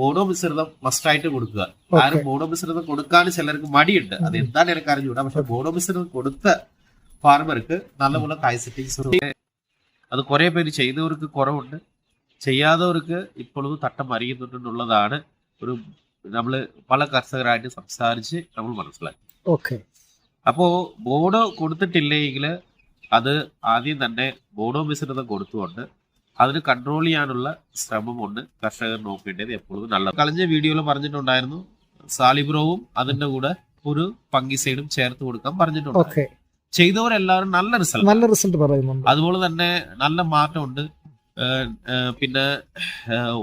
ബോഡോ മിശ്രിതം മസ്റ്റായിട്ട് കൊടുക്കുക. കാരണം ബോഡോ മിശ്രിതം കൊടുക്കാൻ ചിലർക്ക് മടിയുണ്ട്. അത് എന്താണ് എനിക്ക് അറിഞ്ഞുകൂടാ. പക്ഷെ ബോഡോ മിശ്രിതം കൊടുത്ത ഫാർമർക്ക് നല്ലപോലെ തായ് സെറ്റിങ്സ് അത് കുറെ പേര് ചെയ്തവർക്ക് കുറവുണ്ട്. ചെയ്യാത്തവർക്ക് ഇപ്പോഴും തട്ടം അറിയുന്നുണ്ടെന്നുള്ളതാണ് ഒരു നമ്മൾ പല കർഷകരായിട്ട് സംസാരിച്ച് നമ്മൾ മനസ്സിലാക്കി. ഓക്കെ അപ്പോ ബോഡോ കൊടുത്തിട്ടില്ലെങ്കിൽ അത് ആദ്യം തന്നെ ബോഡോ മിശ്രിതം കൊടുത്തുകൊണ്ട് അതിന് കൺട്രോൾ ചെയ്യാനുള്ള ശ്രമമുണ്ട്. കർഷകർ നോക്കേണ്ടത് എപ്പോഴും നല്ലത് കളഞ്ഞ വീഡിയോയിൽ പറഞ്ഞിട്ടുണ്ടായിരുന്നു സാലിബ്രോവും അതിന്റെ കൂടെ ഒരു പങ്കിസൈഡും ചേർത്ത് കൊടുക്കാൻ പറഞ്ഞിട്ടുണ്ട് ചെയ്തവരെല്ലാവരും നല്ല റിസൾട്ട് നല്ല റിസൾട്ട് പറയുന്നുണ്ട്. അതുപോലെ തന്നെ നല്ല മാറ്റമുണ്ട്. പിന്നെ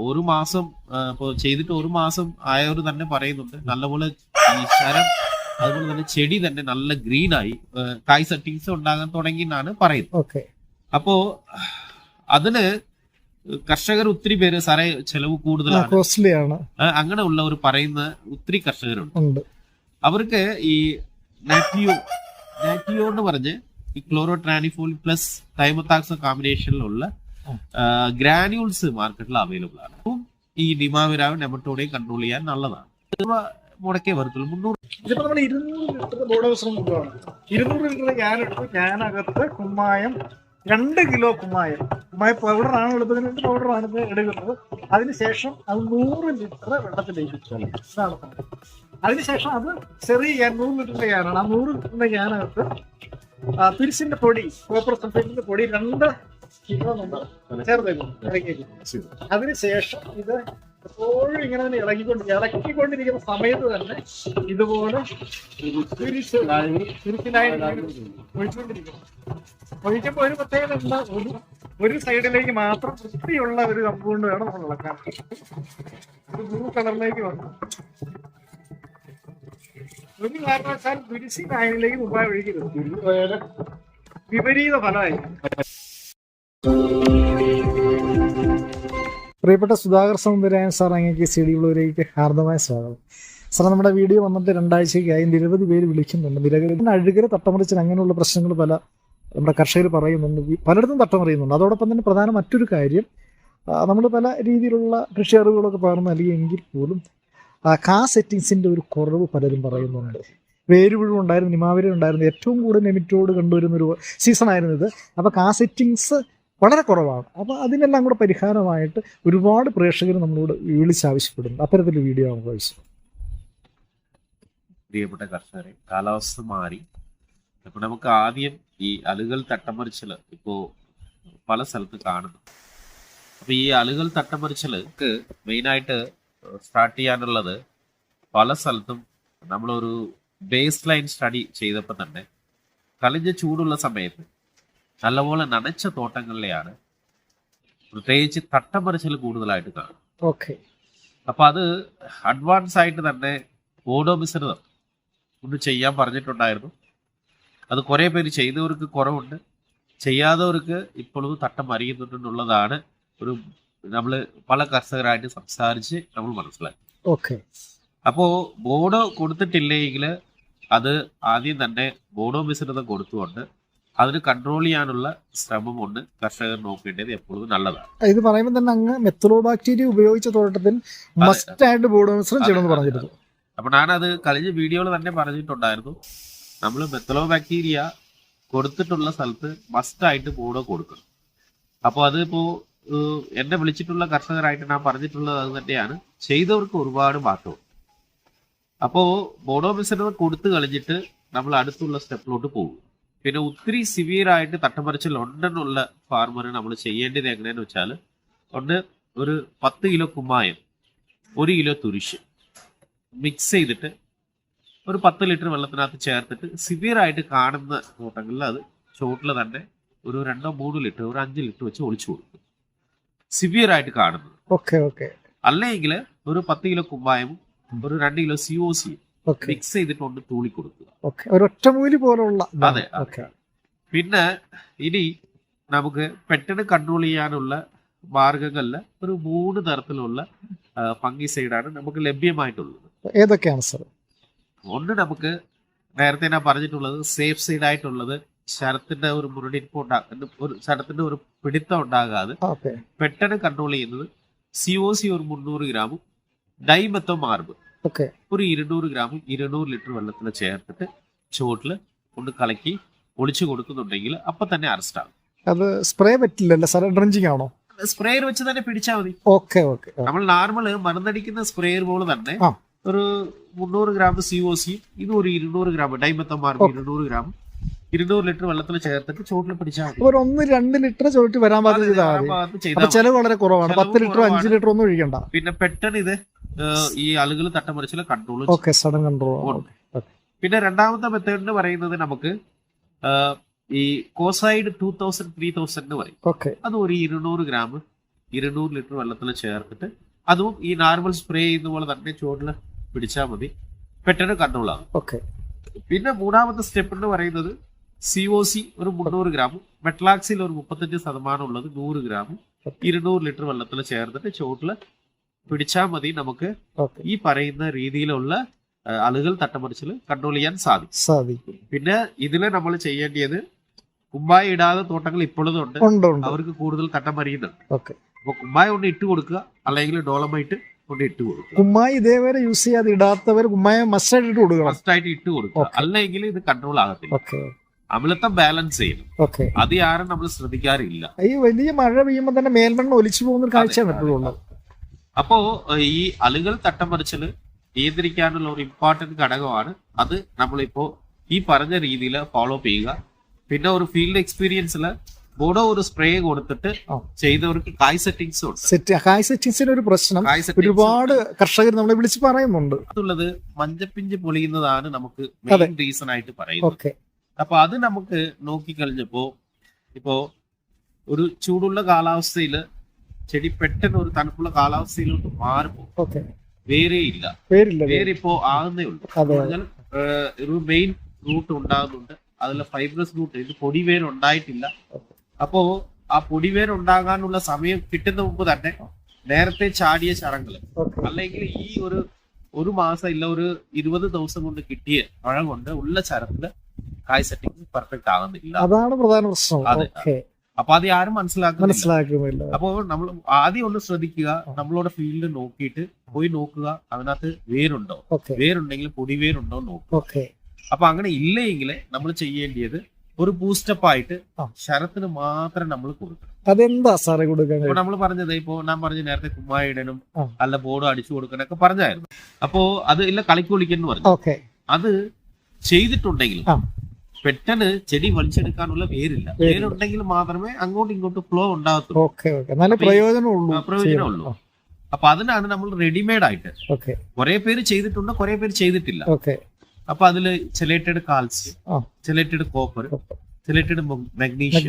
ഒരു മാസം ഏഹ് ഇപ്പൊ ചെയ്തിട്ട് ഒരു മാസം ആയവർ തന്നെ പറയുന്നുണ്ട്. നല്ലപോലെ ഈ ശരം അതുപോലെ തന്നെ ചെടി തന്നെ നല്ല ഗ്രീനായി കായ് സെറ്റിങ്സ് ഉണ്ടാകാൻ തുടങ്ങി എന്നാണ് പറയുന്നത് അപ്പോ അതിന് കർഷകർ ഒത്തിരി പേര് സാറേ ചെലവ് കൂടുതലാണ്. കോസ്റ്റ്ലി ആണ്. അങ്ങനെ ഉള്ളവർ പറയുന്ന ഒത്തിരി കർഷകരുണ്ട്. ഉണ്ട്. അവർക്ക് ഈ നാറ്റിയോ നാറ്റിയോ എന്ന് പറഞ്ഞ് ഈ ക്ലോറോ ട്രാനിഫോൾ പ്ലസ് തൈമത്താക്സ കോമ്പിനേഷനിലുള്ള ഗ്രാനുൾസ് മാർക്കറ്റിൽ അവൈലബിൾ ആണ്. അപ്പം ഈ ഡിമാവിരാവ് നെമറ്റോടെയും കൺട്രോൾ ചെയ്യാൻ നല്ലതാണ്. മുടക്കേ വരത്തുള്ളൂ മുന്നൂറ് ഇതിപ്പോ നമ്മൾ ഇരുന്നൂറ് ലിറ്റർ ബോഡോസ്രം കൊണ്ടുപോകണം. ഇരുന്നൂറ് ലിറ്റർ ഞാൻ എടുത്തു ഞാനകത്ത് കുമ്മായം രണ്ട് കിലോ കുമ്മായം. കുമ്മായ പൗഡറാണ് എളുപ്പത്തിന് വേണ്ടി പൗഡർ ആണ് എടുക്കുന്നത്. അതിനുശേഷം അത് നൂറ് ലിറ്റർ വെള്ളത്തിലേക്ക് ഇതാണ്. അതിനുശേഷം അത് ചെറിയ ക്യാൻ നൂറ് ലിറ്ററിന്റെ ക്യാനാണ് ആ നൂറ് ലിറ്ററിന്റെ ക്യാനകത്ത് ആ, പിരിച്ചിന്റെ പൊടി കോപ്പർ സൾഫേറ്റിന്റെ പൊടി രണ്ട് കിലോ നമ്മൾ ചേർത്തേക്കും അതിനുശേഷം ഇത് എപ്പോഴും ഇങ്ങനെ തന്നെ ഇറങ്ങിക്കൊണ്ട് ഇളക്കിക്കൊണ്ടിരിക്കുന്ന സമയത്ത് തന്നെ ഇതുപോലെ ഒഴിച്ചപ്പോ ഒഴിക്കുമ്പോൾ ഒരു പ്രത്യേകത എന്താ? ഒരു ഒരു സൈഡിലേക്ക് മാത്രം വൃത്തിയുള്ള ഒരു കമ്പൗണ്ട് വേണം നമ്മൾ ഇളക്കാൻ. ഒരു ബ്ലൂ കളറിലേക്ക് വന്നു. ഒരു കാരണവശാൽ തുരിശി നായനിലേക്ക് മുമ്പായി ഒഴിക്കരുത് വിപരീത ഫലമായിരിക്കും. പ്രിയപ്പെട്ട സുധാകർ സൗന്ദര്യായൻ സാർ അങ്ങേക്ക് സി ഡി ബ്ലൂരേക്ക് ഹാർദമായ സ്വാഗതം. സാർ നമ്മുടെ വീഡിയോ വന്നിട്ട് രണ്ടാഴ്ചയ്ക്കായി നിരവധി പേര് വിളിക്കുന്നുണ്ട്. നിരവധി അഴുകര തട്ടമറിച്ചിന് അങ്ങനെയുള്ള പ്രശ്നങ്ങൾ പല നമ്മുടെ കർഷകർ പറയുന്നുണ്ട്. പലയിടത്തും തട്ടമറിയുന്നുണ്ട്. അതോടൊപ്പം തന്നെ പ്രധാന മറ്റൊരു കാര്യം നമ്മൾ പല രീതിയിലുള്ള കൃഷി അറിവുകളൊക്കെ പകർന്നു നൽകിയെങ്കിൽ പോലും കാ സെറ്റിങ്സിന്റെ ഒരു കുറവ് പലരും പറയുന്നുണ്ട്. വേരുപുഴു ഉണ്ടായിരുന്നു നിമാവരി ഉണ്ടായിരുന്നു. ഏറ്റവും കൂടുതൽ നെമിറ്റോട് കണ്ടുവരുന്ന ഒരു സീസൺ ആയിരുന്നു ഇത്. അപ്പോൾ കാ സെറ്റിങ്സ് വളരെ കുറവാണ്. അപ്പോൾ അതിനെല്ലാം കൂടെ പരിഹാരമായിട്ട് ഒരുപാട് പ്രേക്ഷകർ നമ്മളോട് വിളിച്ചാവശ്യപ്പെടുന്നു അത്തരത്തിൽ വീഡിയോ നമുക്ക് ആവശ്യം. പ്രിയപ്പെട്ട കർഷകരെ കാലാവസ്ഥ മാറി. അപ്പോൾ നമുക്ക് ആദ്യം ഈ അലുകൾ തട്ടമറിച്ചൽ ഇപ്പോൾ പല സ്ഥലത്ത് കാണുന്നു. അപ്പോൾ ഈ അലുകൾ തട്ടമറിച്ചൽ മെയിനായിട്ട് സ്റ്റാർട്ട് ചെയ്യാനുള്ളത് പല സ്ഥലത്തും നമ്മളൊരു ബേസ് ലൈൻ സ്റ്റഡി ചെയ്തപ്പോൾ തന്നെ കളിഞ്ഞ ചൂടുള്ള സമയത്ത് നല്ലപോലെ നനച്ച തോട്ടങ്ങളിലെയാണ് പ്രത്യേകിച്ച് തട്ടമറിച്ചൽ കൂടുതലായിട്ട് കാണും ഓക്കെ. അപ്പൊ അത് അഡ്വാൻസ് ആയിട്ട് തന്നെ ഓടോ മിശ്രിതം ഒന്ന് ചെയ്യാൻ പറഞ്ഞിട്ടുണ്ടായിരുന്നു. അത് കുറെ പേര് ചെയ്തവർക്ക് കുറവുണ്ട്. ചെയ്യാത്തവർക്ക് ഇപ്പോഴും തട്ടം അറിയുന്നുണ്ടെന്നുള്ളതാണ് ഒരു നമ്മൾ പല കർഷകരായിട്ട് സംസാരിച്ച് നമ്മൾ മനസ്സിലാക്കി. ഓക്കെ. അപ്പോ ബോഡോ കൊടുത്തിട്ടില്ലെങ്കിൽ അത് ആദ്യം തന്നെ ബോഡോ മിശ്രിതം കൊടുത്തുകൊണ്ട് അതിന് കൺട്രോൾ ചെയ്യാനുള്ള ശ്രമമുണ്ട്. കർഷകർ നോക്കേണ്ടത് എപ്പോഴും നല്ലതാണ്. ഇത് പറയുമ്പോൾ തന്നെ അങ്ങ് മെത്രോ ബാക്ടീരിയ ഉപയോഗിച്ച തോട്ടത്തിൽ മസ്റ്റ് ആയിട്ട് ബോർഡ് മിശ്രം ചെയ്യണമെന്ന് പറഞ്ഞിരുന്നു. അപ്പൊ ഞാനത് കഴിഞ്ഞ വീഡിയോയിൽ തന്നെ പറഞ്ഞിട്ടുണ്ടായിരുന്നു. നമ്മൾ മെത്തലോ ബാക്ടീരിയ കൊടുത്തിട്ടുള്ള സ്ഥലത്ത് മസ്റ്റായിട്ട് ബോഡോ കൊടുക്കണം. അപ്പോൾ അതിപ്പോ എന്നെ വിളിച്ചിട്ടുള്ള കർഷകരായിട്ട് ഞാൻ പറഞ്ഞിട്ടുള്ളത് അത് തന്നെയാണ്. ചെയ്തവർക്ക് ഒരുപാട് മാറ്റമുണ്ട്. അപ്പോൾ ബോഡോ മിശ്രിതം കൊടുത്തു കളഞ്ഞിട്ട് നമ്മൾ അടുത്തുള്ള സ്റ്റെപ്പിലോട്ട് പോകും. പിന്നെ ഒത്തിരി സിവിയർ ആയിട്ട് തട്ടമറിച്ചിൽ ഉണ്ടെന്നുള്ള ഫാർമറിന് നമ്മൾ ചെയ്യേണ്ടത് എങ്ങനെയാന്ന് വെച്ചാൽ ഒന്ന് ഒരു പത്ത് കിലോ കുമ്മായം ഒരു കിലോ തുരിശ് മിക്സ് ചെയ്തിട്ട് ഒരു പത്ത് ലിറ്റർ വെള്ളത്തിനകത്ത് ചേർത്തിട്ട് സിവിയർ ആയിട്ട് കാണുന്ന തോട്ടങ്ങളിൽ അത് ചോട്ടിൽ തന്നെ ഒരു രണ്ടോ മൂന്ന് ലിറ്റർ ഒരു അഞ്ച് ലിറ്റർ വെച്ച് ഒളിച്ചു കൊടുക്കും. സിവിയർ ആയിട്ട് കാണുന്നത്. Okay okay. അല്ലെങ്കിൽ ഒരു പത്ത് കിലോ കുമ്മായവും ഒരു രണ്ട് kilo C O C okay mix ചെയ്തിട്ടൊന്ന് തൂളി കൊടുക്കുക. ഒരു ഒറ്റമൂലി പോലുള്ള അതെ. പിന്നെ ഇനി നമുക്ക് പെട്ടെന്ന് കൺട്രോൾ ചെയ്യാനുള്ള മാർഗങ്ങളിൽ ഒരു മൂന്ന് തരത്തിലുള്ള ഫംഗിസൈഡാണ് നമുക്ക് ലഭ്യമായിട്ടുള്ളത്. ഏതൊക്കെയാണ് സാർ ഒന്ന് നമുക്ക് നേരത്തെ ഞാൻ പറഞ്ഞിട്ടുള്ളത് സേഫ് സൈഡ് ആയിട്ടുള്ളത് ശരത്തിന്റെ ഒരു മുരടിപ്പ് ഉണ്ടാകുന്ന ഒരു ശരത്തിന്റെ ഒരു പിടിത്തം ഉണ്ടാകാതെ പെട്ടെന്ന് കൺട്രോൾ ചെയ്യുന്നത് സി ഒ സി ഒരു മുന്നൂറ് ഗ്രാമും ഡൈമെത്തോ മാർബ്. ഒരു ഇരുന്നൂറ് ഗ്രാം ഇരുന്നൂറ് ലിറ്റർ വെള്ളത്തിൽ ചേർത്തിട്ട് ചുവട്ടിൽ കൊണ്ട് കലക്കി ഒളിച്ചു കൊടുക്കുന്നുണ്ടെങ്കിൽ അപ്പൊ തന്നെ അറസ്റ്റ് ആകും. അത് സ്പ്രേ പറ്റില്ലല്ലോ സാർ ഡ്രഞ്ചിങ് ആണോ? സ്പ്രേയർ വെച്ച് തന്നെ പിടിച്ചാൽ മതി. Okay okay. നമ്മൾ നോർമൽ മരുന്നടിക്കുന്ന സ്പ്രേയർ പോലെ തന്നെ ഒരു മുന്നൂറ് ഗ്രാം സി ഒ സി ഇത് ഒരു ഇരുന്നൂറ് ഗ്രാം ഡൈമത്തമാർ ഇരുന്നൂറ് ഗ്രാം ഇരുന്നൂറ് ലിറ്റർ വെള്ളത്തിൽ ചേർത്തിട്ട് ചുവട്ടിൽ പിടിച്ചാൽ ഒരു ഒന്ന് രണ്ട് ലിറ്റർ ചോട്ടിൽ വരാൻ പാടില്ല ചെയ്താൽ. ചെലവ് വളരെ കുറവാണ്. പത്ത് ലിറ്റർ അഞ്ച്. ലിറ്റർ ഒന്നും ഒഴിക്കണ്ട. പിന്നെ പെട്ടെന്ന് ഇത് ഈ ആളുകൾ തട്ടമറിച്ചിൽ കൺട്രോൾ സഡൻ കൺട്രോൾ. പിന്നെ രണ്ടാമത്തെ മെത്തേഡ് എന്ന് പറയുന്നത് നമുക്ക് ഈ Kocide two thousand three thousand എന്ന് പറയും. അത് ഒരു ഇരുന്നൂറ് ഗ്രാം ഇരുന്നൂറ് ലിറ്റർ വെള്ളത്തിൽ ചേർത്തിട്ട് അതും ഈ നോർമൽ സ്പ്രേ ചെയ്യുന്ന പോലെ തന്നെ ചുവട്ടിൽ പിടിച്ചാൽ മതി. പെട്ടെന്ന് കൺട്രോൾ ആകും. ഓക്കെ പിന്നെ മൂന്നാമത്തെ സ്റ്റെപ്പ് എന്ന് പറയുന്നത് സി ഒ സി ഒരു മുന്നൂറ് ഗ്രാം മെട്ലാക്സിൽ ഒരു മുപ്പത്തഞ്ച് ശതമാനം ഉള്ളത് നൂറ് ഗ്രാം ഇരുന്നൂറ് ലിറ്റർ വെള്ളത്തിൽ ചേർത്തിട്ട് ചുവട്ടിൽ പിടിച്ചാൽ മതി നമുക്ക് ഈ പറയുന്ന രീതിയിലുള്ള ആളുകൾ തട്ടമറിച്ചിൽ കൺട്രോൾ ചെയ്യാൻ സാധിക്കും. സാധിക്കും. പിന്നെ ഇതിനെ നമ്മൾ ചെയ്യേണ്ടത് കുമ്പായ ഇടാതെ തോട്ടങ്ങൾ ഇപ്പോഴും ഉണ്ട്. അവർക്ക് കൂടുതൽ തട്ടം മറിയുന്നുണ്ട് അപ്പൊ കുമ്പായ കൊണ്ട് ഇട്ട് കൊടുക്കുക അല്ലെങ്കിൽ ഡോളമായിട്ട് കൊണ്ട് ഇട്ട് കൊടുക്കുക. കുമ്മായി ഇതേവരെ യൂസ് ചെയ്യാതെ ഇടാത്തവർ കുമ്മായ മസ്റ്റായിട്ട് ഇട്ട് കൊടുക്കണം. ഫസ്റ്റ് ആയിട്ട് ഇട്ട് കൊടുക്കുക. അല്ലെങ്കിൽ ഇത് കൺട്രോൾ ആകത്തില്ല. അമിലത്തം ബാലൻസ് ചെയ്യണം. അത് ആരും നമ്മൾ ശ്രദ്ധിക്കാറില്ല. ഈ വലിയ മഴ പെയ്യുമ്പോൾ തന്നെ മേൽമണ്ണ് ഒലിച്ചു പോകുന്ന ഒരു കാഴ്ചയാണ് എപ്പോഴും ഉള്ളത്. അപ്പോ ഈ അലുകൾ തട്ടമറിച്ചൽ നിയന്ത്രിക്കാനുള്ള ഒരു ഇമ്പോർട്ടന്റ് ഘടകമാണ്. അത് നമ്മളിപ്പോ ഈ പറഞ്ഞ രീതിയിൽ ഫോളോ ചെയ്യുക. പിന്നെ ഒരു ഫീൽഡ് എക്സ്പീരിയൻസിൽ കൂടെ ഒരു സ്പ്രേ കൊടുത്തിട്ട് ചെയ്തവർക്ക് കായ് സെറ്റിംഗ്സ് സെറ്റ് ഹായ് സെറ്റിങ്സിന്റെ ഒരു പ്രശ്നം. കായ് ഒരുപാട് കർഷകർ നമ്മളെ വിളിച്ച് പറയുന്നുണ്ട്. അതുള്ളത് മഞ്ഞപ്പിഞ്ച് പൊളിയുന്നതാണ് നമുക്ക് മെയിൻ റീസൺ ആയിട്ട് പറയുന്നത്. ഓക്കെ. അപ്പൊ അത് നമുക്ക് നോക്കിക്കഴിഞ്ഞപ്പോ ഇപ്പോ ഒരു ചൂടുള്ള കാലാവസ്ഥയിൽ ചെടി പെട്ടെന്ന് ഒരു തണുപ്പുള്ള കാലാവസ്ഥയിലോട്ട് മാറിപ്പോകും ഇല്ല വേറിപ്പോ. വേരിപ്പോ ആകുന്നേ ഉള്ളൂ. പറഞ്ഞാൽ ഒരു മെയിൻ റൂട്ട് ഉണ്ടാകുന്നുണ്ട്. അതിലെ ഫൈബ്രസ് റൂട്ട് ഇത് പൊടിവേര് ഉണ്ടായിട്ടില്ല. അപ്പോ ആ പൊടിവേര് ഉണ്ടാകാനുള്ള സമയം കിട്ടുന്ന മുമ്പ് തന്നെ നേരത്തെ ചാടിയ ചടങ്ങുകൾ അല്ലെങ്കിൽ ഈ ഒരു ഒരു മാസം ഇല്ല ഒരു ഇരുപത് ദിവസം കൊണ്ട് കിട്ടിയ മഴ കൊണ്ട് ഉള്ള ചരത്തിൽ കായ് സെറ്റിംഗ് പെർഫെക്റ്റ് ആകുന്നില്ല. അതാണ് പ്രധാന പ്രശ്നം. അതെ. അപ്പൊ അത് ആരും മനസ്സിലാക്കുന്നില്ല. മനസ്സിലാക്കുന്നില്ല. അപ്പോ നമ്മൾ ആദ്യം ഒന്ന് ശ്രദ്ധിക്കുക നമ്മളോട് ഫീൽഡ് നോക്കിയിട്ട് പോയി നോക്കുക അതിനകത്ത് വേരുണ്ടോ? വേരുണ്ടെങ്കിൽ പൊടിവേരുണ്ടോ നോക്കുക. ഓക്കെ. അപ്പൊ അങ്ങനെ ഇല്ലെങ്കിൽ നമ്മൾ ചെയ്യേണ്ടത് ഒരു ബൂസ്റ്റപ്പ് ആയിട്ട്. ശരത്തിന് മാത്രം നമ്മൾ കൊടുക്കണം. അതെന്താ സാറേ കൊടുക്കാൻ ഇപ്പൊ നമ്മൾ പറഞ്ഞത് ഇപ്പോ ഞാൻ പറഞ്ഞ നേരത്തെ കുമ്മായിടനും അല്ല ബോർഡ് അടിച്ചു കൊടുക്കണം ഒക്കെ പറഞ്ഞായിരുന്നു. അപ്പോ അത് ഇല്ല കളിക്കൊളിക്കെന്ന് പറഞ്ഞു. അത് ചെയ്തിട്ടുണ്ടെങ്കിലും. പെട്ടെന്ന് ചെടി വലിച്ചെടുക്കാനുള്ള വേരില്ല. വേരുണ്ടെങ്കിൽ മാത്രമേ അങ്ങോട്ടും ഇങ്ങോട്ടും ഫ്ലോ ഉണ്ടാകത്തുള്ളൂ. നല്ല പ്രയോജനമുള്ളൂ പ്രയോജനമുള്ളൂ. അപ്പൊ അതിനാണ് നമ്മൾ റെഡിമെയ്ഡ് ആയിട്ട് കുറെ പേര് ചെയ്തിട്ടുണ്ട് കുറെ പേര് ചെയ്തിട്ടില്ല. അപ്പൊ അതിൽ chelated calcium. Chelated copper chelated magnesium.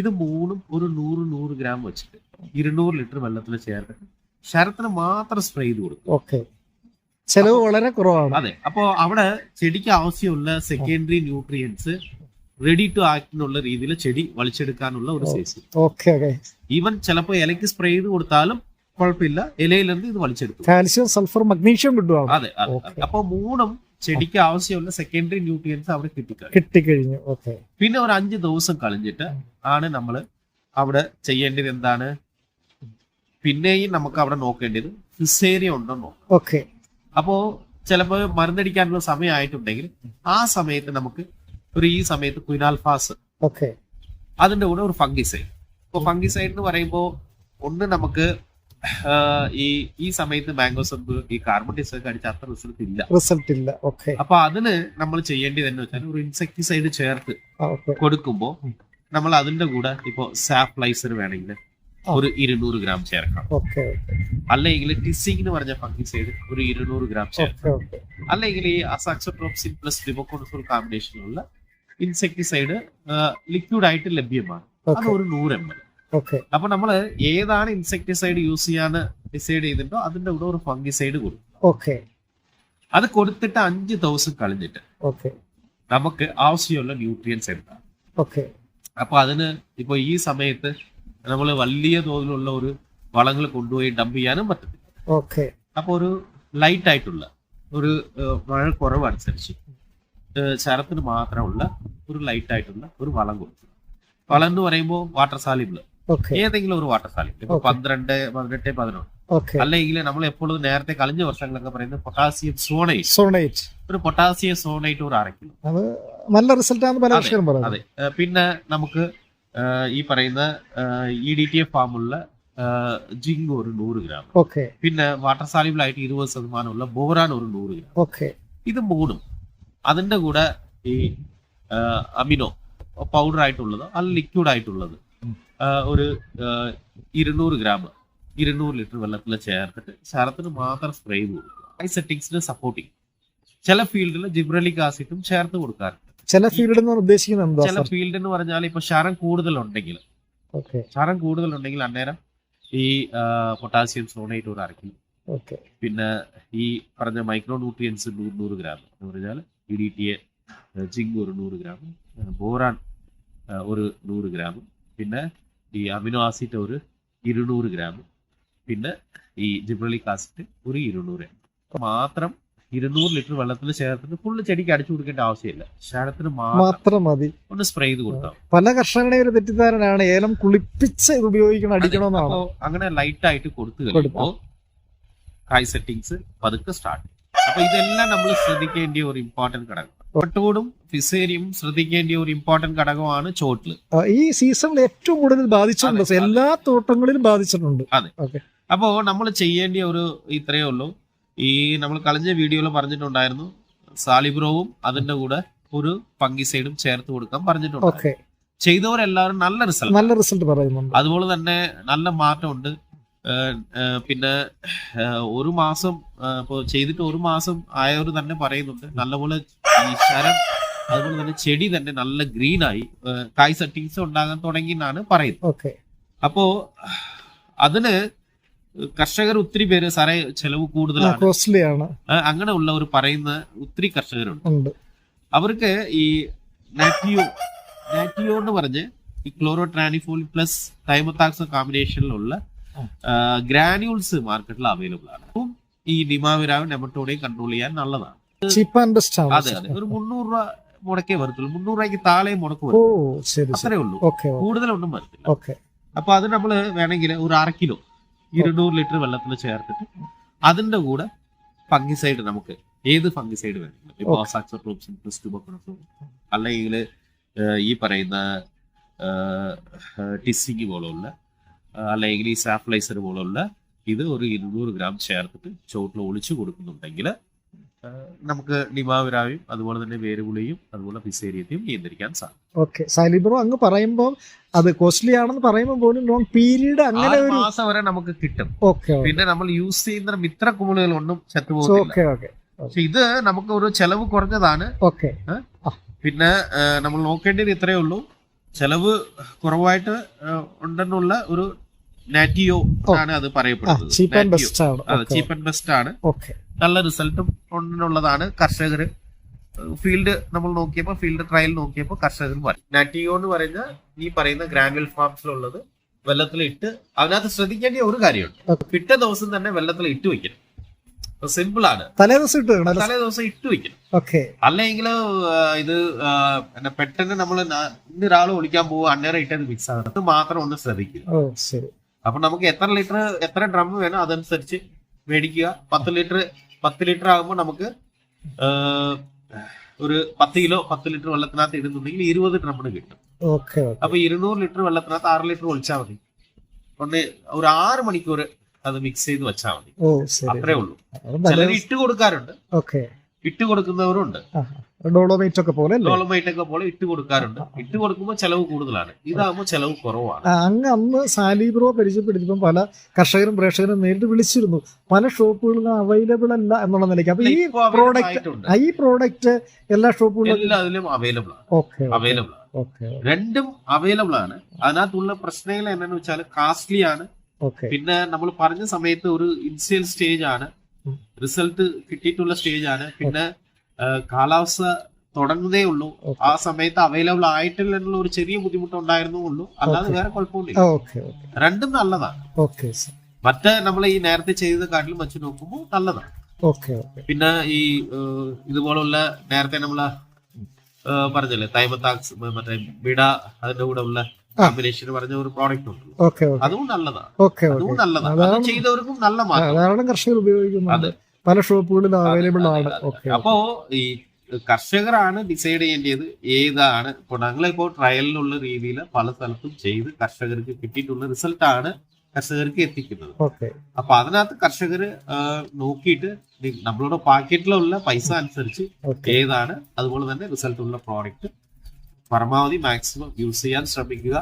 ഇത് മൂന്നും ഒരു നൂറ് നൂറ് ഗ്രാം വെച്ചിട്ട് ഇരുന്നൂറ് ലിറ്റർ വെള്ളത്തിൽ ചേർത്തിട്ട് ശരത്തിന് മാത്രം സ്പ്രേ ചെയ്ത് കൊടുക്കും. ചെലവ് വളരെ കുറവാണ്. അതെ. അപ്പോ അവിടെ ചെടിക്ക് ആവശ്യമുള്ള secondary nutrients ready to act എന്നുള്ള രീതിയിൽ ചെടി വലിച്ചെടുക്കാനുള്ള ഒരു സൈസ് ഓക്കെ ഓക്കെ. ഈവൻ ചിലപ്പോ ഇലക്ക് സ്പ്രേ ചെയ്ത് കൊടുത്താലും കുഴപ്പമില്ല. ഇലയിൽ നിന്ന് ഇത് വലിച്ചെടുക്കും. കാൽസ്യം സൾഫർ മഗ്നീഷ്യം കിട്ടുവാണ്. അതെ. അപ്പൊ മൂന്നും ചെടിക്ക് ആവശ്യമുള്ള സെക്കൻഡറി ന്യൂട്രിയൻസ് അവിടെ കിട്ടിക്കഴിഞ്ഞു. കിട്ടിക്കഴിഞ്ഞു ഓക്കെ. പിന്നെ ഒരു അഞ്ച് ദിവസം കളിഞ്ഞിട്ട് ആണ് നമ്മൾ അവിടെ ചെയ്യേണ്ടത് എന്താണ്? പിന്നെയും നമുക്ക് അവിടെ നോക്കേണ്ടത്. ഫിസേരിയ ഉണ്ടോ നോക്കാം. ഓക്കെ. അപ്പോ ചിലപ്പോൾ മരുന്നടിക്കാനുള്ള സമയമായിട്ടുണ്ടെങ്കിൽ ആ സമയത്ത് നമുക്ക് ഒരു ഈ സമയത്ത് കുനാൽഫാസ് ഓക്കെ. അതിന്റെ കൂടെ ഒരു ഫംഗിസൈഡ്. ഇപ്പൊ ഫംഗിസൈഡ് എന്ന് പറയുമ്പോൾ ഒന്ന് നമുക്ക് ഈ ഈ സമയത്ത് മാംഗോ സബ് ഈ കാർബൺ ഡിസൈഡ് അടിച്ച അത്ര റിസൾട്ട് ഇല്ല. റിസൾട്ട് ഇല്ല. ഓക്കെ. അപ്പൊ അതിന് നമ്മൾ ചെയ്യേണ്ടത് എന്ന് വെച്ചാൽ ഒരു ഇൻസെക്ടിസൈഡ് ചേർത്ത് കൊടുക്കുമ്പോൾ കൊടുക്കുമ്പോ നമ്മൾ അതിന്റെ കൂടെ ഇപ്പോ സാപ്ലൈസർ വേണമെങ്കിൽ ഒരു ഇരുന്നൂറ് ഗ്രാം ചേർക്കണം. അല്ലെങ്കിൽ ടിസിംഗ് എന്ന് പറഞ്ഞ ഫംഗിസൈഡ് ഒരു ഇരുന്നൂറ് ഗ്രാം ചേർക്കണം. അല്ലെങ്കിൽ ഈ അസാക്സോട്രോപ്സിൻ പ്ലസ് ഡിമോക്കോൺസോൾ കോമ്പിനേഷനിലുള്ള ഇൻസെക്ടിസൈഡ് ലിക്വിഡ് ആയിട്ട് ലഭ്യമാണ്. അത് ഒരു നൂറ് എം എൽ. അപ്പൊ നമ്മൾ ഏതാണ് ഇൻസെക്ടിസൈഡ് യൂസ് ചെയ്യാൻ ഡിസൈഡ് ചെയ്തിട്ടോ അതിന്റെ കൂടെ ഒരു ഫംഗിസൈഡ് കൊടുക്കും. അത് കൊടുത്തിട്ട് അഞ്ച് ദിവസം കളഞ്ഞിട്ട് നമുക്ക് ആവശ്യമുള്ള ന്യൂട്രിയൻസ് ഓക്കെ. അപ്പൊ അതിന് ഇപ്പൊ ഈ സമയത്ത് നമ്മൾ വലിയ തോതിലുള്ള ഒരു വളങ്ങൾ കൊണ്ടുപോയി ഡംപ് ചെയ്യാനും പറ്റത്തില്ല. ഓക്കെ. അപ്പൊ ഒരു ലൈറ്റ് ആയിട്ടുള്ള ഒരു മഴ കുറവനുസരിച്ച് അനുസരിച്ച് ശരത്തിന് മാത്രമുള്ള ഒരു ലൈറ്റ് ആയിട്ടുള്ള ഒരു വളം കൊടുക്കുക. വളം എന്ന് പറയുമ്പോൾ വാട്ടർ സാലിബിൾ ഓക്കെ. ഏതെങ്കിലും ഒരു വാട്ടർ സാലിബിൾ ഇപ്പൊ. പന്ത്രണ്ട് പതിനെട്ട് പതിനൊന്ന്. അല്ലെങ്കിൽ നമ്മൾ എപ്പോഴും നേരത്തെ കളിഞ്ഞ വർഷങ്ങളൊക്കെ പറയുന്നത് പൊട്ടാസ്യം സോണൈറ്റ് സോണേറ്റ് ഒരു പൊട്ടാസ്യം സോണൈറ്റ് ഒരു അരക്കിലോ അത് നല്ല റിസൾട്ട് അതെ, പിന്നെ നമുക്ക് ഈ പറയുന്ന ഇ ഡി ടി എഫ് ഫാമുള്ള ജിങ്ക് ഒരു നൂറ് ഗ്രാം. ഓക്കെ. പിന്നെ വാട്ടർ സാലിബിൾ ആയിട്ട് ഇരുപത് ശതമാനമുള്ള ബോറാൻ ഒരു നൂറ് ഗ്രാം. ഓക്കെ. ഇത് മൂന്നും അതിന്റെ കൂടെ ഈ അമിനോ പൗഡർ ആയിട്ടുള്ളത് അല്ല ലിക്വിഡ് ആയിട്ടുള്ളത് ഒരു ഇരുന്നൂറ് ഗ്രാം ഇരുന്നൂറ് ലിറ്റർ വെള്ളത്തിൽ ചേർത്തിട്ട് ശരത്തിന് മാത്രം സ്പ്രേ ചെയ്ത് കൊടുക്കുക. ഐസെറ്റിക്സിന് സപ്പോർട്ടിങ് ചില ഫീൽഡിൽ ജിബ്രലിക് ആസിഡും ചേർത്ത് കൊടുക്കാറുണ്ട്. ചില ഫീൽഡ് എന്ന് ഉദ്ദേശിക്കുന്നത് എന്താ ചില ഫീൽഡ് എന്ന് പറഞ്ഞാൽ ഇപ്പൊ ശരം കൂടുതലുണ്ടെങ്കിൽ ശരം കൂടുതലുണ്ടെങ്കിൽ അന്നേരം ഈ പൊട്ടാസ്യം സോണേറ്റ് ഒരു അരക്കിലും പിന്നെ ഈ പറഞ്ഞ മൈക്രോ ന്യൂട്രിയൻസ് നൂറ് നൂറ് ഗ്രാം എന്ന് പറഞ്ഞാൽ E D T A zinc ഒരു നൂറ് ഗ്രാം ബോറാൻ ഒരു നൂറ് ഗ്രാം പിന്നെ ഈ അമിനോ ആസിഡ് ഒരു ഇരുന്നൂറ് ഗ്രാം പിന്നെ ഈ ജിബ്രലിക് ആസിഡ് ഒരു ഇരുന്നൂറ് മാത്രം ഇരുന്നൂറ് ലിറ്റർ വെള്ളത്തിൽ ചേർത്തിട്ട് ഫുള്ള് ചെടിക്ക് അടിച്ചു കൊടുക്കേണ്ട ആവശ്യമില്ല. ശേഖരത്തിന് മാത്രം മതി. ഒന്ന് സ്പ്രേ ചെയ്ത് കൊടുക്കാം. പല കർഷകരുടെയും ഒരു തെറ്റിദ്ധാരണയാണ് ഏലം കുളിപ്പിച്ച് ഇത് ഉപയോഗിക്കണം അടിക്കണമെന്നാണ്. അങ്ങനെ ലൈറ്റ് ആയിട്ട് കൊടുത്തു കഴിഞ്ഞപ്പോ കായ് സെറ്റിങ്സ് പതുക്കെ സ്റ്റാർട്ട് അപ്പൊ ഇതെല്ലാം നമ്മൾ ശ്രദ്ധിക്കേണ്ട ഒരു ഇമ്പോർട്ടന്റ് ഘടകം. ചോട്ടോടും ഫിസേരിയും ശ്രദ്ധിക്കേണ്ട ഒരു ഇമ്പോർട്ടന്റ് ഘടകമാണ് ചോട്ടിൽ ഈ സീസണിൽ ഏറ്റവും കൂടുതൽ ബാധിച്ചിട്ടുണ്ട് എല്ലാ തോട്ടങ്ങളിലും ബാധിച്ചിട്ടുണ്ട്. അതെ. അപ്പോ നമ്മൾ ചെയ്യേണ്ട ഒരു ഇത്രയേ ഉള്ളൂ. ഈ നമ്മൾ കളഞ്ഞ വീഡിയോയിൽ പറഞ്ഞിട്ടുണ്ടായിരുന്നു സാലിബ്രോവും അതിന്റെ കൂടെ ഒരു ഫംഗിസൈഡും ചേർത്ത് കൊടുക്കാൻ പറഞ്ഞിട്ടുണ്ട്. ചെയ്തവരെല്ലാവരും നല്ല റിസൾട്ട് നല്ല റിസൾട്ട് പറയുന്നുണ്ട്. അതുപോലെ തന്നെ നല്ല മാറ്റമുണ്ട്. പിന്നെ ഒരു മാസം ഇപ്പൊ ചെയ്തിട്ട് ഒരു മാസം ആയവർ തന്നെ പറയുന്നുണ്ട്. നല്ലപോലെ ഈ ശരം അതുപോലെ തന്നെ ചെടി തന്നെ നല്ല ഗ്രീൻ ആയി കായ് സെറ്റിങ്സ് ഉണ്ടാകാൻ തുടങ്ങി എന്നാണ് പറയുന്നത് അപ്പോ അതിന് കർഷകർ ഒത്തിരി പേര് സാറേ ചെലവ് കൂടുതലാണ്. അങ്ങനെ ഉള്ളവർ പറയുന്ന ഒത്തിരി കർഷകരുണ്ട്. അവർക്ക് ഈ നാറ്റിയോ നാറ്റിയോ എന്ന് പറഞ്ഞ് ഈ ക്ലോറോ ട്രാനിഫോൾ പ്ലസ് തൈമത്താക്സ് കോമ്പിനേഷനിലുള്ള ഗ്രാനുൾസ് മാർക്കറ്റിൽ അവൈലബിൾ ആണ്. അപ്പം ഈ ഡിമാവിരാവും നെമറ്റോടെയും കൺട്രോൾ ചെയ്യാൻ നല്ലതാണ്. അതെ അതെ. ഒരു മുന്നൂറ് രൂപ മുടക്കേ വരത്തുള്ളൂ. മുന്നൂറ് രൂപയ്ക്ക് താഴെ മുടക്ക് വരും അത്രേ ഉള്ളൂ. കൂടുതലൊന്നും വരത്തില്ല. അപ്പൊ അത് നമ്മൾ വേണമെങ്കിൽ ഒരു അര കിലോ ഇരുന്നൂറ് ലിറ്റർ വെള്ളത്തിൽ ചേർത്തിട്ട് അതിന്റെ കൂടെ ഫംഗിസൈഡ് നമുക്ക് ഏത് ഫംഗിസൈഡ് വേണം അല്ലെങ്കിൽ ഈ പറയുന്ന ടിസ്സിങ് പോലുള്ള അല്ലെങ്കിൽ ഈ സാഫ്ലൈസർ പോലുള്ള ഇത് ഒരു ഇരുന്നൂറ് ഗ്രാം ചേർത്തിട്ട് ചോട്ടിൽ ഒളിച്ചു കൊടുക്കുന്നുണ്ടെങ്കിൽ നമുക്ക് ഡിമാവിരായും അതുപോലെ തന്നെ വേരുപുളിയും അതുപോലെ പിസേരിയത്തെയും നിയന്ത്രിക്കാൻ സാധിക്കും. ഓക്കെ. സാലിബ്രോ അങ്ങ് പറയുമ്പോൾ അത് കോസ്റ്റ്ലി ആണെന്ന് പറയുമ്പോൾ പോലും ലോങ് പീരീഡ് അങ്ങനെ ഒരു മാസം വരെ നമുക്ക് കിട്ടും. ഓക്കെ പിന്നെ നമ്മൾ യൂസ് ചെയ്യുന്ന മിത്ര കുമിളുകളൊന്നും ഓക്കെ പക്ഷെ ഇത് നമുക്ക് ഒരു ചെലവ് കുറഞ്ഞതാണ്. ഓക്കെ. പിന്നെ നമ്മൾ നോക്കേണ്ടത് ഇത്രയേ ഉള്ളൂ. ചെലവ് കുറവായിട്ട് ഉണ്ടെന്നുള്ള ഒരു നാറ്റിയോ ആണ് അത് ആ പറയപ്പെടുന്നത്. ചീപ്പ് ആൻഡ് ബെസ്റ്റ് ആണ്. നല്ല റിസൾട്ടും ഉള്ളതാണ്. കർഷകർ ഫീൽഡ് നമ്മൾ നോക്കിയപ്പോൾ ഫീൽഡ് ട്രയൽ നോക്കിയപ്പോൾ കർഷകർ പറയും നാറ്റിയോ എന്ന് പറയുന്ന ഈ പറയുന്ന ഗ്രാനുവൽ ഫാംസിലുള്ളത് വെള്ളത്തിൽ ഇട്ട് അതിനകത്ത് ശ്രദ്ധിക്കേണ്ട ഒരു കാര്യമുണ്ട്. പിറ്റേ ദിവസം തന്നെ വെള്ളത്തിൽ ഇട്ട് വെക്കണം. സിമ്പിൾ ആണ്. തലേ ദിവസം ഇട്ട് വെക്കണം തലേ ദിവസം ഇട്ട് വെക്കണം. ഓക്കെ അല്ലെങ്കിൽ ഇത് പെട്ടെന്ന് നമ്മൾ ഇന്നൊരാൾ ഒളിക്കാൻ പോകുക അന്നേരം ഇട്ടത് മിക്സ് ആകണം അത് മാത്രം ഒന്ന് ശ്രദ്ധിക്കുക. അപ്പൊ നമുക്ക് എത്ര ലിറ്റർ എത്ര ഡ്രം വേണം അതനുസരിച്ച് മേടിക്കുക. പത്ത് ലിറ്റർ പത്ത് ലിറ്റർ ആകുമ്പോൾ നമുക്ക് ഒരു പത്ത് കിലോ പത്ത് ലിറ്റർ വെള്ളത്തിനകത്ത് ഇടുന്നുണ്ടെങ്കിൽ ഇരുപത് ഡ്രമ്മിന് കിട്ടും. അപ്പൊ ഇരുന്നൂറ് ലിറ്റർ വെള്ളത്തിനകത്ത് ആറ് ലിറ്റർ ഒളിച്ചാൽ മതി. ഒന്ന് ഒരു ആറ് മണിക്കൂർ അത് മിക്സ് ചെയ്ത് വെച്ചാൽ മതി. അത്രേ ഉള്ളൂ. ചിലർ ഇട്ട് കൊടുക്കാറുണ്ട്. ഇട്ട് ഇട്ട് കൊടുക്കുന്നവരുണ്ട് ഡോളോമൈറ്റ് ഒക്കെ പോലെ ഡോളോമൈറ്റ് ഒക്കെ പോലെ ഇട്ട് കൊടുക്കാറുണ്ട്. ഇട്ട് കൊടുക്കുമ്പോൾ ചെലവ് കൂടുതലാണ്. ഇതാകുമ്പോൾ ചെലവ് കുറവാണ്. അങ്ങ് അന്ന് സാലിബ്രോ പരിചയപ്പെടുത്തിയപ്പോൾ പല കർഷകരും പ്രേക്ഷകരും നേരിട്ട് വിളിച്ചിരുന്നു. പല ഷോപ്പുകളിലും അവൈലബിൾ അല്ല എന്നുള്ള നിലയ്ക്ക്. അപ്പൊ ഈ പ്രോഡക്റ്റ് ഈ പ്രോഡക്റ്റ് എല്ലാ ഷോപ്പുകളിലും എല്ലാത്തിലും അവൈലബിൾ ആണ്. അവൈലബിൾ ആണ്. ഓക്കെ രണ്ടും അവൈലബിൾ ആണ്. അതിനകത്തുള്ള പ്രശ്നങ്ങൾ എന്താണെന്ന് വെച്ചാൽ കാസ്റ്റ്ലി ആണ്. പിന്നെ നമ്മൾ പറഞ്ഞ സമയത്ത് ഒരു ഇൻസിയൽ സ്റ്റേജ് ആണ്. റിസൾട്ട് കിട്ടിയിട്ടുള്ള സ്റ്റേജ് ആണ്. പിന്നെ കാലാവസ്ഥ തുടങ്ങുന്നേ ഉള്ളൂ. ആ സമയത്ത് അവൈലബിൾ ആയിട്ടില്ല എന്നുള്ള ഒരു ചെറിയ ബുദ്ധിമുട്ട് ഉണ്ടായിരുന്നു ഉള്ളൂ. അല്ലാതെ. വേറെ കുഴപ്പമൊന്നുമില്ല. ഓക്കെ രണ്ടും നല്ലതാണ്. മറ്റ് നമ്മൾ ഈ നേരത്തെ ചെയ്ത കാട്ടിലും വെച്ച് നോക്കുമ്പോൾ നല്ലതാണ്. പിന്നെ ഈ ഇതുപോലുള്ള നേരത്തെ നമ്മൾ പറഞ്ഞല്ലേ തൈമത്താക്സ് മറ്റേ ബിഡ അതിന്റെ കൂടെ ഉള്ള കോമ്പിനേഷൻ പറഞ്ഞ ഒരു പ്രോഡക്റ്റ് ഉണ്ട്. അതും നല്ലതാണ്. അതും നല്ലതാണ്. ചെയ്തവർക്കും നല്ല മാറ്റം. കർഷകർ ഉപയോഗിക്കുന്നുണ്ട്. അതെ. പല ഷോപ്പുകളിലും അവൈലബിൾ ആണ്. അപ്പോ ഈ കർഷകരാണ് ഡിസൈഡ് ചെയ്യേണ്ടത് ഏതാണ്. ഇപ്പൊ ഞങ്ങളിപ്പോ ട്രയലിലുള്ള രീതിയിൽ പല സ്ഥലത്തും ചെയ്ത് കർഷകർക്ക് കിട്ടിയിട്ടുള്ള റിസൾട്ട് ആണ് കർഷകർക്ക് എത്തിക്കുന്നത്. അപ്പൊ അതിനകത്ത് കർഷകർ നോക്കിയിട്ട് നമ്മളുടെ പാക്കറ്റിലുള്ള പൈസ അനുസരിച്ച് ഏതാണ് അതുപോലെ തന്നെ റിസൾട്ട് ഉള്ള പ്രോഡക്റ്റ് പരമാവധി മാക്സിമം യൂസ് ചെയ്യാൻ ശ്രമിക്കുക.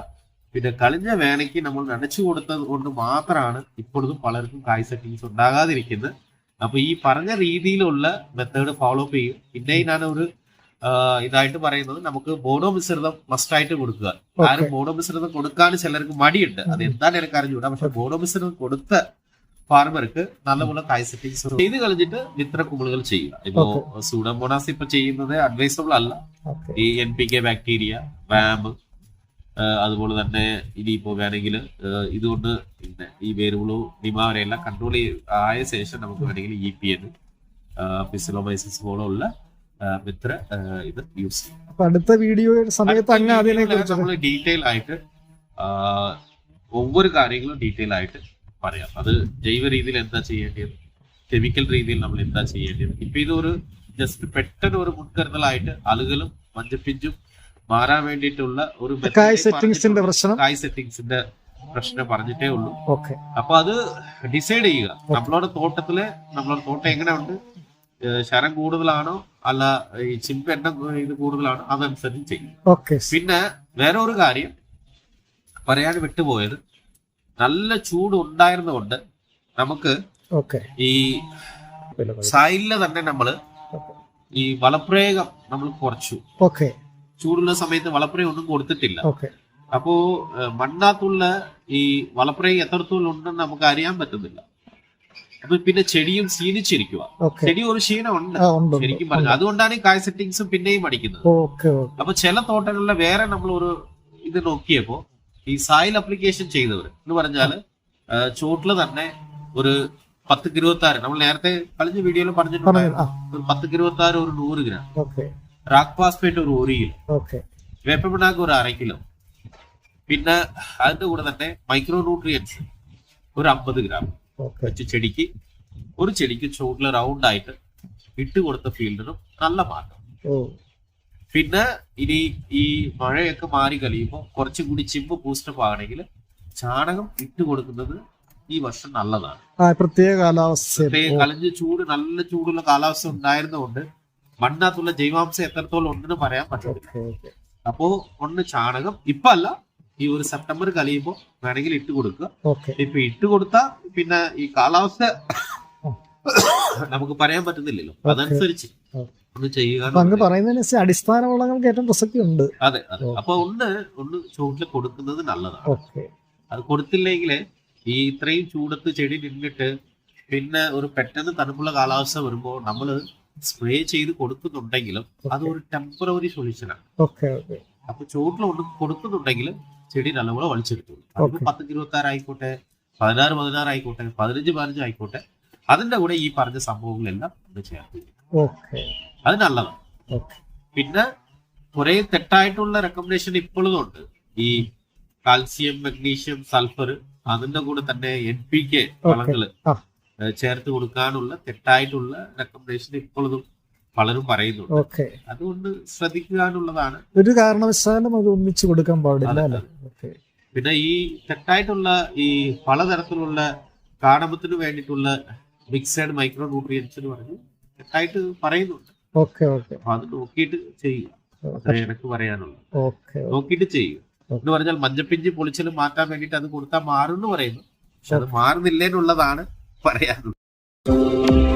പിന്നെ കളിഞ്ഞ വേനയ്ക്ക് നമ്മൾ നനച്ചു കൊടുത്തത് കൊണ്ട് മാത്രമാണ് ഇപ്പോഴും പലർക്കും കായ് സെറ്റിങ്സ് ഉണ്ടാകാതിരിക്കുന്നത്. അപ്പൊ ഈ പറഞ്ഞ രീതിയിലുള്ള മെത്തേഡ് ഫോളോ അപ്പ് ചെയ്യും. പിന്നെ ഞാൻ ഒരു ഇതായിട്ട് പറയുന്നത് നമുക്ക് ബോണോ മിശ്രിതം മസ്റ്റ് ആയിട്ട് കൊടുക്കുക. ആരും ബോണോ മിശ്രിതം കൊടുക്കാൻ ചിലർക്ക് മടിയുണ്ട്. അത് എന്താണ് എനിക്ക് അറിഞ്ഞുകൂടാ. പക്ഷെ ബോണോ മിശ്രിതം കൊടുത്ത ഫാർമർക്ക് നല്ലപോലെ തായ് സെറ്റിങ്സ് ചെയ്ത് കളിച്ചിട്ട് മിത്ര കുമിളുകൾ ചെയ്യുക. ഇപ്പോ സൂഡോമോണാസ് ഇപ്പൊ ചെയ്യുന്നത് അഡ്വൈസബിൾ അല്ല. ഈ N P K bacteria VAM അതുപോലെ തന്നെ ഇനി പോകുകയാണെങ്കിൽ ഇതുകൊണ്ട് പിന്നെ ഈ വേരുകളു നിമാവരെയെല്ലാം കൺട്രോൾ ആയ ശേഷം നമുക്ക് വേണമെങ്കിൽ ഇ പി എൻ ഫിസിലോമൈസിസ് പോലുള്ള മിത്ര ഇത് യൂസ് ചെയ്യാം. അടുത്ത വീഡിയോ സമയത്ത് അങ്ങ് അതിനെ കുറിച്ച് നമ്മൾ ഡീറ്റെയിൽ ആയിട്ട് ഒവ്വൊരു കാര്യങ്ങളും ഡീറ്റെയിൽ ആയിട്ട് പറയാം. അത് ജൈവ രീതിയിൽ എന്താ ചെയ്യേണ്ടത്? കെമിക്കൽ രീതിയിൽ നമ്മൾ എന്താ ചെയ്യേണ്ടത്? ഇപ്പൊ ഇതൊരു ജസ്റ്റ് പെട്ടെന്ന് ഒരു മുൻകരുതലായിട്ട് ആളുകളും മഞ്ഞപ്പിഞ്ചും മാറാൻ വേണ്ടിയിട്ടുള്ള ഒരു കായ് സെറ്റിംഗ്സിന്റെ. പ്രശ്നം? കായ് സെറ്റിംഗ്സിന്റെ പ്രശ്നം പറഞ്ഞിട്ടേ ഉള്ളൂ. ഓക്കെ. അപ്പൊ അത് ഡിസൈഡ് ചെയ്യുക. നമ്മളോട് തോട്ടത്തിൽ നമ്മളോട് തോട്ടം എങ്ങനെ ഉണ്ട് ശരം കൂടുതലാണോ? അല്ല ഈ ചിമ്പ് എണ്ണ ഇത് കൂടുതലാണോ? അതനുസരിച്ച് ചെയ്യും. പിന്നെ വേറെ ഒരു കാര്യം പറയാൻ വിട്ടുപോയത് നല്ല ചൂട് ഉണ്ടായിരുന്നുകൊണ്ട് നമുക്ക് ഈ സൈലിൽ തന്നെ നമ്മൾ ഈ വളപ്രയോഗം നമ്മൾ കുറച്ചു. ഓക്കെ. ചൂടുള്ള സമയത്ത് വളപ്രയോഗം ഒന്നും കൊടുത്തിട്ടില്ല. അപ്പോ മണ്ണാത്തുള്ള ഈ വളപ്രയോഗം എത്രത്തോളം ഉണ്ടെന്ന് നമുക്ക് അറിയാൻ പറ്റുന്നില്ല. അപ്പൊ പിന്നെ ചെടിയും ക്ഷീണിച്ചിരിക്കുക ചെടി ഒരു ക്ഷീണമുണ്ട് ശരിക്കും പറഞ്ഞു അതുകൊണ്ടാണ് ഈ കായ് സെറ്റിങ്സും പിന്നെയും അടിക്കുന്നത്. അപ്പൊ ചില തോട്ടങ്ങളിലെ വേറെ നമ്മൾ ഒരു ഇത് നോക്കിയപ്പോ ഈ സായിൽ അപ്ലിക്കേഷൻ ചെയ്തവർ എന്ന് പറഞ്ഞാൽ ചോട്ടിൽ തന്നെ ഒരു പത്ത് ഇരുപത്തി ആറ് നമ്മൾ നേരത്തെ കളിഞ്ഞ വീഡിയോയിൽ പറഞ്ഞു പറഞ്ഞിട്ടുണ്ടായിരുന്നു. ഒരു പത്ത് ഇരുപത്തി ആറ് ഒരു നൂറ് ഗ്രാം. ഓക്കെ പാസ്പേറ്റ് ഒരു ഒരു കിലോ. ഓക്കെ. വേപ്പമിണ്ണാക്ക് ഒരു അര കിലോ. പിന്നെ അതിന്റെ കൂടെ തന്നെ മൈക്രോ ന്യൂട്രിയൻസ് ഒരു അമ്പത് ഗ്രാം. വെച്ച് ചെടിക്ക് ഒരു ചെടിക്ക് ചുവട്ടിൽ റൗണ്ട് ആയിട്ട് ഇട്ട് കൊടുത്ത ഫീൽഡിനും നല്ല മാറ്റം. പിന്നെ ഇനി ഈ മഴയൊക്കെ മാറി കഴിയുമ്പോൾ കുറച്ചും കൂടി ചിമ്പ് ബൂസ്റ്റപ്പ് ആണെങ്കിൽ ചാണകം ഇട്ട് കൊടുക്കുന്നത് ഈ വർഷം നല്ലതാണ്. പ്രത്യേക കാലാവസ്ഥ കളഞ്ഞ് ചൂട് നല്ല ചൂടുള്ള കാലാവസ്ഥ ഉണ്ടായിരുന്നതുകൊണ്ട് മണ്ണാത്തുള്ള ജൈവാംശം എത്രത്തോളം ഉണ്ടെന്ന് പറയാൻ പറ്റില്ല അപ്പോ ഒന്ന് ചാണകം. ഇപ്പൊ അല്ല ഈ ഒരു സെപ്റ്റംബർ കഴിയുമ്പോൾ വേണമെങ്കിൽ ഇട്ട് കൊടുക്കുക. ഇപ്പൊ ഇട്ട് കൊടുത്താ പിന്നെ ഈ കാലാവസ്ഥ നമുക്ക് പറയാൻ പറ്റുന്നില്ലല്ലോ അതനുസരിച്ച് ഒന്ന് ചെയ്യുക അടിസ്ഥാന വളങ്ങൾക്ക് ഏറ്റവും പ്രസക്തി ഉണ്ട് അതെ. അതെ അപ്പൊ ഒന്ന് ഒന്ന് ചൂട്ടിൽ കൊടുക്കുന്നത് നല്ലതാണ്. അത് കൊടുത്തില്ലെങ്കിൽ ഈ ഇത്രയും ചൂടത്ത് ചെടി നിന്നിട്ട് പിന്നെ ഒരു പെട്ടെന്ന് തണുപ്പുള്ള കാലാവസ്ഥ വരുമ്പോൾ നമ്മൾ സ്പ്രേ ചെയ്ത് കൊടുക്കുന്നുണ്ടെങ്കിലും അത് ഒരു ടെമ്പററി സൊല്യൂഷനാണ് അപ്പൊ ചൂട്ടിൽ കൊടുക്കുന്നുണ്ടെങ്കിലും കൊടുക്കുന്നുണ്ടെങ്കിൽ ചെടി നല്ലപോലെ വലിച്ചെടുത്തോളൂ പത്ത് ഇരുപത്തി ആറ് ആയിക്കോട്ടെ പതിനാറ് പതിനാറ് ആയിക്കോട്ടെ പതിനഞ്ച് പതിനഞ്ച് ആയിക്കോട്ടെ അതിന്റെ കൂടെ ഈ പറഞ്ഞ സംഭവങ്ങളെല്ലാം ചേർത്ത് അത് നല്ലതാണ്. പിന്നെ കുറെ തെറ്റായിട്ടുള്ള റെക്കമെൻഡേഷൻ ഇപ്പോഴും ഉണ്ട്. ഈ കാൽസ്യം മഗ്നീഷ്യം സൾഫർ അതിന്റെ കൂടെ തന്നെ എൻ പി കെ വളങ്ങൾ. ചേർത്ത് കൊടുക്കാനുള്ള തെറ്റായിട്ടുള്ള റെക്കമെൻഡേഷൻ ഇപ്പോഴും പലരും പറയുന്നുണ്ട്. ഓക്കെ. അതുകൊണ്ട് ശ്രദ്ധിക്കാനുള്ളതാണ്. ഒരു കാരണവശാലും അത് ഒന്നിച്ചു കൊടുക്കാൻ പാടില്ല പിന്നെ ഈ തെറ്റായിട്ടുള്ള ഈ പലതരത്തിലുള്ള കാടമത്തിന് വേണ്ടിയിട്ടുള്ള മിക്സഡ് മൈക്രോ ന്യൂട്രിയൻസ് എന്ന് പറഞ്ഞു തെറ്റായിട്ട് പറയുന്നുണ്ട്. Okay okay. അപ്പൊ അത് നോക്കിയിട്ട് ചെയ്യുക. അത്രേ എനിക്ക് പറയാനുള്ളത് ഓക്കെ നോക്കിയിട്ട് ചെയ്യുക. എന്ന് പറഞ്ഞാൽ മഞ്ഞപ്പിഞ്ചി പൊളിച്ചലും മാറ്റാൻ വേണ്ടിയിട്ട് അത് കൊടുത്താൽ മാറും എന്ന് പറയുന്നു. പക്ഷെ അത് മാറുന്നില്ല എന്നുള്ളതാണ് പറയാനുള്ളത്